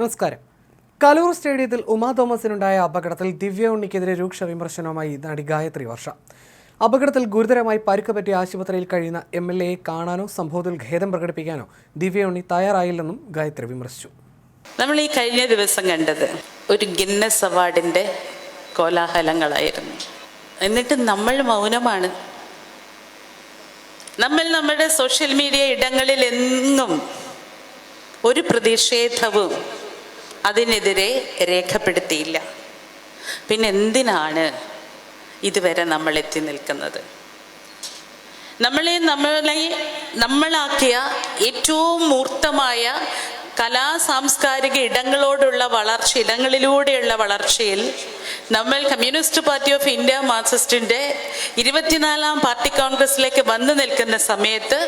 നമസ്കാരം. കലൂർ സ്റ്റേഡിയത്തിൽ ഉമാ തോമസിനുണ്ടായ അപകടത്തിൽ ദിവ്യ ഉണ്ണിക്കെതിരെ രൂക്ഷ വിമർശനവുമായി നടി ഗായത്രി വർഷ. അപകടത്തിൽ ഗുരുതരമായി പരുക്ക് പറ്റിയ ആശുപത്രിയിൽ കഴിയുന്ന എം എൽ എയെ കാണാനോ സംഭവത്തിൽ ഖേദം പ്രകടിപ്പിക്കാനോ ദിവ്യ ഉണ്ണി തയ്യാറായില്ലെന്നും ഗായത്രി വിമർശിച്ചു. നമ്മൾ ഈ കഴിഞ്ഞ ദിവസം കണ്ടത് ഒരു ഗിന്നസ് അവാർഡിന്റെ കോലാഹലങ്ങളായിരുന്നു. എന്നിട്ട് നമ്മൾ മൗനമാണ്. നമ്മൾ നമ്മുടെ സോഷ്യൽ മീഡിയ ഇടങ്ങളിൽ എങ്ങും ഒരു പ്രതിഷേധവും അതിനെതിരെ രേഖപ്പെടുത്തിയില്ല. പിന്നെ എന്തിനാണ് ഇതുവരെ നമ്മൾ എത്തി നിൽക്കുന്നത്? നമ്മളെ നമ്മളെ നമ്മളാക്കിയ ഏറ്റവും മൂർത്തമായ കലാ സാംസ്കാരിക ഇടങ്ങളോടുള്ള വളർച്ച ഇടങ്ങളിലൂടെയുള്ള വളർച്ചയിൽ നമ്മൾ കമ്മ്യൂണിസ്റ്റ് പാർട്ടി ഓഫ് ഇന്ത്യ മാർക്സിസ്റ്റിന്റെ ഇരുപത്തിനാലാം പാർട്ടി കോൺഗ്രസിലേക്ക് വന്നു നിൽക്കുന്ന സമയത്ത്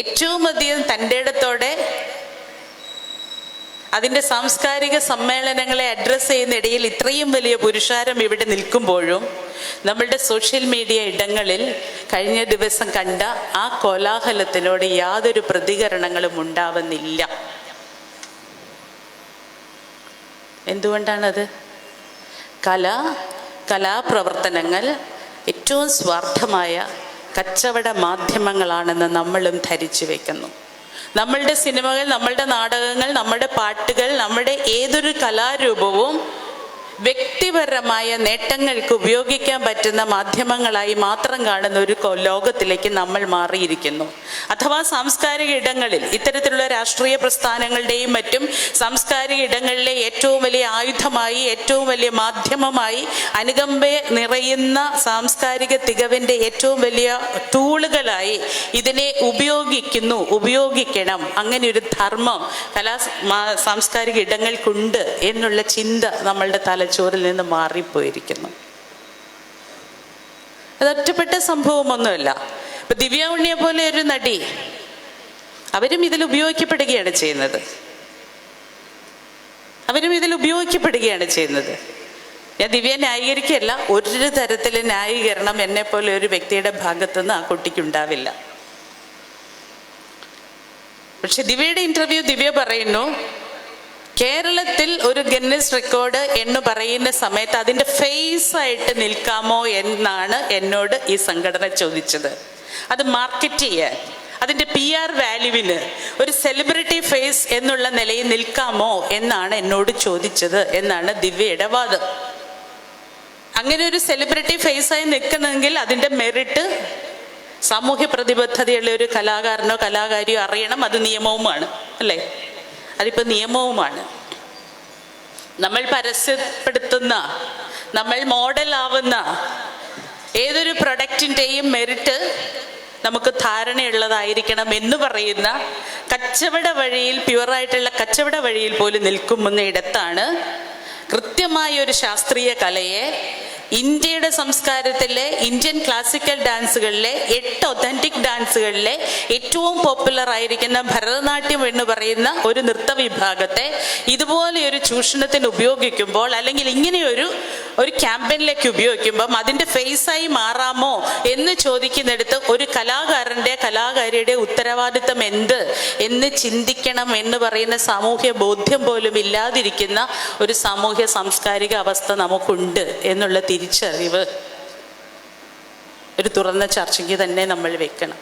ഏറ്റവും അധികം തന്റെ ഇടത്തോടെ അതിന്റെ സാംസ്കാരിക സമ്മേളനങ്ങളെ അഡ്രസ്സ് ചെയ്യുന്ന ഇടയിൽ ഇത്രയും വലിയ പുരുഷാരം ഇവിടെ നിൽക്കുമ്പോഴും നമ്മളുടെ സോഷ്യൽ മീഡിയ ഇടങ്ങളിൽ കഴിഞ്ഞ ദിവസം കണ്ട ആ കോലാഹലത്തിനോട് യാതൊരു പ്രതികരണങ്ങളും ഉണ്ടാവുന്നില്ല. എന്തുകൊണ്ടാണത്? കല കലാപ്രവർത്തനങ്ങൾ ഏറ്റവും സ്വാർത്ഥമായ കച്ചവട മാധ്യമങ്ങളാണെന്ന് നമ്മളും ധരിച്ചു വെക്കുന്നു. നമ്മളുടെ സിനിമകൾ നമ്മളുടെ നാടകങ്ങൾ നമ്മളുടെ പാട്ടുകൾ നമ്മുടെ ഏതൊരു കലാരൂപവും വ്യക്തിപരമായ നേട്ടങ്ങൾക്ക് ഉപയോഗിക്കാൻ പറ്റുന്ന മാധ്യമങ്ങളായി മാത്രം കാണുന്ന ഒരു ലോകത്തിലേക്ക് നമ്മൾ മാറിയിരിക്കുന്നു. അഥവാ സാംസ്കാരിക ഇടങ്ങളിൽ ഇത്തരത്തിലുള്ള രാഷ്ട്രീയ പ്രസ്ഥാനങ്ങളുടെയും മറ്റും സാംസ്കാരിക ഇടങ്ങളിലെ ഏറ്റവും വലിയ ആയുധമായി ഏറ്റവും വലിയ മാധ്യമമായി അനുകമ്പ നിറയുന്ന സാംസ്കാരിക തികവിന്റെ ഏറ്റവും വലിയ ടൂളുകളായി ഇതിനെ ഉപയോഗിക്കുന്നു ഉപയോഗിക്കണം. അങ്ങനെ ഒരു ധർമ്മം കലാ സാംസ്കാരിക ഇടങ്ങൾക്കുണ്ട് എന്നുള്ള ചിന്ത നമ്മളുടെ തലച്ചോറിൽ നിന്ന് മാറിപ്പോയിരിക്കുന്നു. അത് ഒറ്റപ്പെട്ട സംഭവമൊന്നുമല്ല. ഇപ്പൊ ദിവ്യ ഉണ്ണിയെ പോലെ ഒരു നടി അവരും ഇതിൽ ഉപയോഗിക്കപ്പെടുകയാണ് ചെയ്യുന്നത്. അവരും ഇതിൽ ഉപയോഗിക്കപ്പെടുകയാണ് ചെയ്യുന്നത്. ഞാൻ ദിവ്യ ന്യായീകരിക്കുകയല്ല ഒരു തരത്തിൽ ന്യായീകരണം എന്നെ പോലെ ഒരു വ്യക്തിയുടെ ഭാഗത്തുനിന്ന് ആ കുട്ടിക്കുണ്ടാവില്ല പക്ഷെ ദിവ്യയുടെ ഇന്റർവ്യൂ ദിവ്യ പറയുന്നു കേരളത്തിൽ ഒരു ഗിന്നസ് റെക്കോർഡ് എന്ന് പറയുന്ന സമയത്ത് അതിന്റെ ഫേസ് ആയിട്ട് നിൽക്കാമോ എന്നാണ് എന്നോട് ഈ സംഘടന ചോദിച്ചത്. അത് മാർക്കറ്റ് ചെയ്യാൻ. അതിന്റെ പി ആർ വാല്യൂവിന് ഒരു സെലിബ്രിറ്റി ഫേസ് എന്നുള്ള നിലയിൽ നിൽക്കാമോ എന്നാണ് എന്നോട് ചോദിച്ചത് എന്നാണ് ദിവ്യയുടെ വാദം. അങ്ങനെ ഒരു സെലിബ്രിറ്റി ഫേസ് ആയി നിൽക്കുന്നെങ്കിൽ അതിന്റെ മെറിറ്റ് സാമൂഹ്യ പ്രതിബദ്ധതയുള്ള ഒരു കലാകാരനോ കലാകാരിയോ അറിയണം. അത് നിയമവുമാണ് അല്ലേ? അതിപ്പോൾ നിയമവുമാണ്. നമ്മൾ പരസ്യപ്പെടുത്തുന്ന നമ്മൾ മോഡലാവുന്ന ഏതൊരു പ്രൊഡക്റ്റിന്റെയും മെറിറ്റ് നമുക്ക് ധാരണയുള്ളതായിരിക്കണം എന്ന് പറയുന്ന കച്ചവട വഴിയിൽ പ്യുവറായിട്ടുള്ള കച്ചവട വഴിയിൽ പോലും നിൽക്കുന്ന ഇടത്താണ് കൃത്യമായ ഒരു ശാസ്ത്രീയ കലയെ ഇന്ത്യയുടെ സംസ്കാരത്തിലെ ഇന്ത്യൻ ക്ലാസിക്കൽ ഡാൻസുകളിലെ എട്ട് ഒത്തന്റിക് ഡാൻസുകളിലെ ഏറ്റവും പോപ്പുലർ ആയിരിക്കുന്ന ഭരതനാട്യം എന്ന് പറയുന്ന ഒരു നൃത്ത വിഭാഗത്തെ ഇതുപോലെ ഒരു ചൂഷണത്തിന് ഉപയോഗിക്കുമ്പോൾ അല്ലെങ്കിൽ ഇങ്ങനെയൊരു ഒരു ക്യാമ്പയിനിലേക്ക് ഉപയോഗിക്കുമ്പം അതിന്റെ ഫേസായി മാറാമോ എന്ന് ചോദിക്കുന്നിടത്ത് ഒരു കലാകാരന്റെ കലാകാരിയുടെ ഉത്തരവാദിത്തം എന്ത് എന്ന് ചിന്തിക്കണം എന്ന് പറയുന്ന സാമൂഹ്യ ബോധ്യം പോലും ഇല്ലാതിരിക്കുന്ന ഒരു സാമൂഹ്യ സാംസ്കാരിക അവസ്ഥ നമുക്കുണ്ട് എന്നുള്ള തിരിച്ചറിവ് ഒരു തുറന്ന ചർച്ചയ്ക്ക് തന്നെ നമ്മൾ വെക്കണം.